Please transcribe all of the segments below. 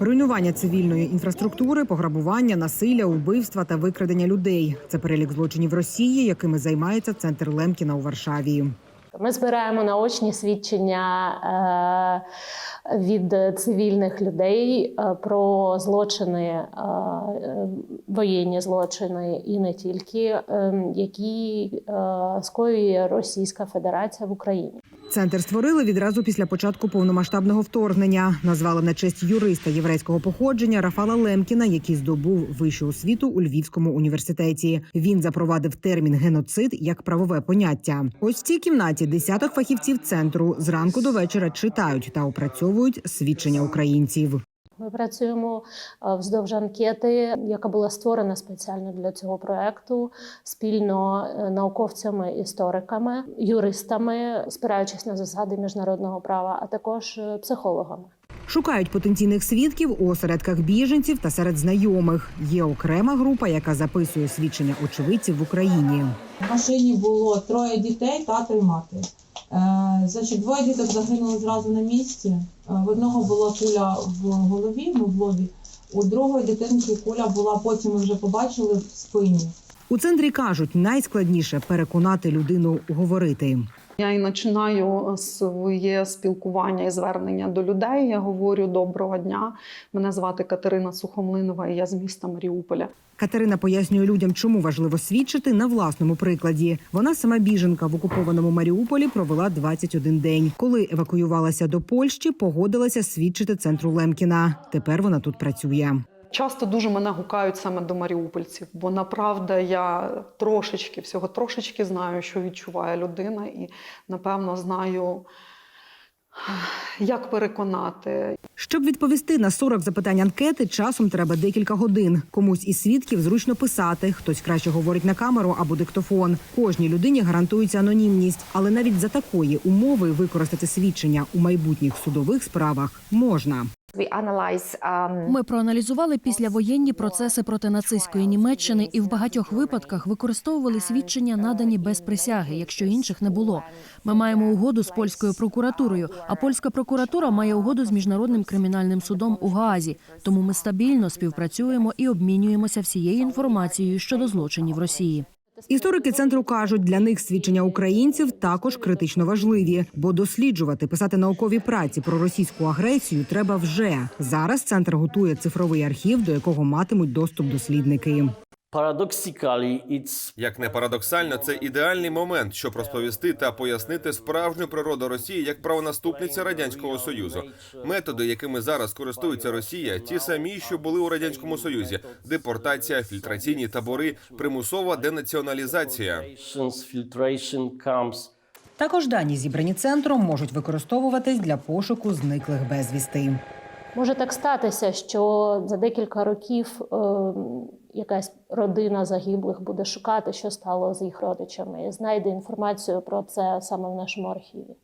Руйнування цивільної інфраструктури, пограбування, насилля, убивства та викрадення людей. Це перелік злочинів Росії, якими займається центр Лемкіна у Варшаві. Ми збираємо наочні свідчення е, від цивільних людей е, про злочини, е, воєнні злочини і не тільки, е, які скоює Російська Федерація в Україні. Центр створили відразу після початку повномасштабного вторгнення. Назвали на честь юриста єврейського походження Рафала Лемкіна, який здобув вищу освіту у Львівському університеті. Він запровадив термін геноцид як правове поняття. Ось в цій кімнаті десяток фахівців центру зранку до вечора читають та опрацьовують свідчення українців. Ми працюємо е, вздовж анкети, яка була створена спеціально для цього проекту, спільно е, науковцями, істориками, юристами, спираючись на засади міжнародного права, а також е, психологами. Шукають потенційних свідків у осередках біженців та серед знайомих. Є окрема група, яка записує свідчення очевидців в Україні. В машині було троє дітей, тато і мати. Е, значить, двоє діток загинули зразу на місці. Е, в одного була куля в голові, в лобі. У другої дитинки куля була, потім ми вже побачили в спині. У центрі кажуть, найскладніше переконати людину говорити. Я і починаю своє спілкування і звернення до людей. Я говорю доброго дня. Мене звати Катерина Сухомлинова, і я з міста Маріуполя. Катерина пояснює людям, чому важливо свідчити на власному прикладі. Вона сама біженка в окупованому Маріуполі провела 21 день. Коли евакуювалася до Польщі, погодилася свідчити центру Лемкіна. Тепер вона тут працює. Часто дуже мене гукають саме до маріупольців, бо направда я трошечки, всього трошечки знаю, що відчуває людина, і напевно знаю, як переконати. Щоб відповісти на 40 запитань анкети, часом треба декілька годин. Комусь із свідків зручно писати, хтось краще говорить на камеру або диктофон. Кожній людині гарантується анонімність, але навіть за такої умови використати свідчення у майбутніх судових справах можна. Ми проаналізували післявоєнні процеси проти нацистської Німеччини і в багатьох випадках використовували свідчення, надані без присяги, якщо інших не було. Ми маємо угоду з польською прокуратурою, а польська прокуратура має угоду з міжнародним кримінальним судом у Гаазі. Тому ми стабільно співпрацюємо і обмінюємося всією інформацією щодо злочинів Росії. Історики центру кажуть, для них свідчення українців також критично важливі, бо досліджувати, писати наукові праці про російську агресію треба вже зараз. Центр готує цифровий архів, до якого матимуть доступ дослідники. Як не парадоксально, це ідеальний момент, щоб розповісти та пояснити справжню природу Росії як правонаступниця радянського союзу. Методи, якими зараз користується Росія, ті самі, що були у радянському союзі: депортація, фільтраційні табори, примусова денаціоналізація. Також дані, зібрані центром, можуть використовуватись для пошуку зниклих безвісти. Може так статися, що за декілька років е, якась родина загиблих буде шукати, що стало з їх родичами, і знайде інформацію про це саме в нашому архіві.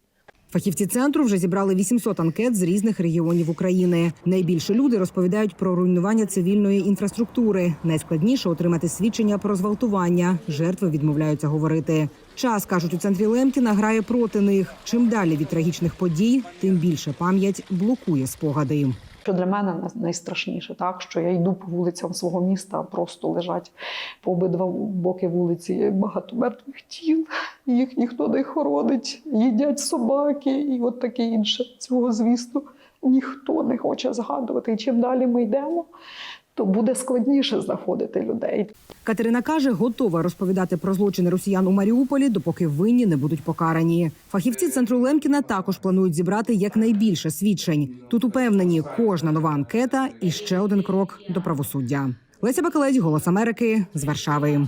Фахівці центру вже зібрали 800 анкет з різних регіонів України. Найбільше люди розповідають про руйнування цивільної інфраструктури. Найскладніше отримати свідчення про зґвалтування. Жертви відмовляються говорити. Час кажуть у центрі Лемкіна грає проти них. Чим далі від трагічних подій, тим більше пам'ять блокує спогади. Що для мене найстрашніше, так що я йду по вулицям свого міста, просто лежать по обидва боки вулиці багато мертвих тіл, їх ніхто не хоронить, їдять собаки і от таке інше. Цього, звісно, ніхто не хоче згадувати. І чим далі ми йдемо, то буде складніше знаходити людей. Катерина каже, готова розповідати про злочини росіян у Маріуполі, допоки винні не будуть покарані. Фахівці центру Лемкіна також планують зібрати якнайбільше свідчень. Тут упевнені, кожна нова анкета і ще один крок до правосуддя. Леся Бакалець, Голос Америки з Варшави.